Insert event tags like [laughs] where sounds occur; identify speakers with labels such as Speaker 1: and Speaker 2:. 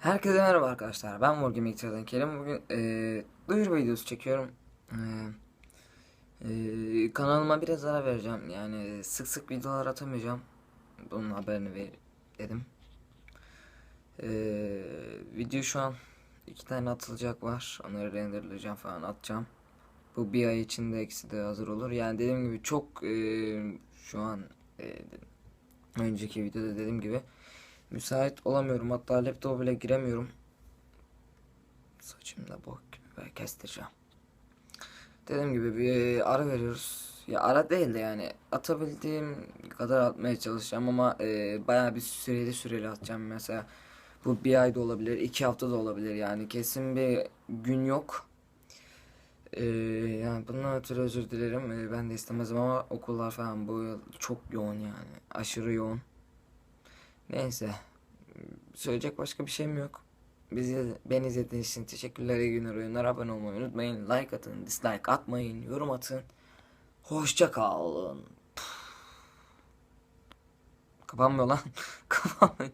Speaker 1: Herkese merhaba arkadaşlar. Ben Morgan Miktar'dan Kerim. Bugün eee duyuru videosu çekiyorum. Eee, eee, kanalıma biraz ara vereceğim. Yani sık sık videolar atamayacağım. Bunun haberini ver dedim. Eee video şu an iki tane atılacak var. Onları renderleyeceğim falan atacağım. Bu bir ay içinde ikisi de hazır olur. Yani dediğim gibi çok eee, şu an eee, önceki videoda dediğim gibi müsait olamıyorum. Hatta laptopa bile giremiyorum. Saçımda bok gibi böyle kestireceğim. Dediğim gibi bir ara veriyoruz. Ya ara değil de yani atabildiğim kadar atmaya çalışacağım ama e, bayağı bir süreli süreli atacağım. Mesela bu bir ay da olabilir, iki hafta da olabilir yani kesin bir gün yok. E, yani bundan ötürü özür dilerim. E, ben de istemezdim ama okullar falan bu çok yoğun yani. Aşırı yoğun. Neyse. Söyleyecek başka bir şeyim yok. Bizi beni izlediğiniz için teşekkürler. İyi günler oyunlar. Abone olmayı unutmayın. Like atın, dislike atmayın, yorum atın. Hoşça kalın. Kapanmıyor lan. [laughs] Kapanmıyor.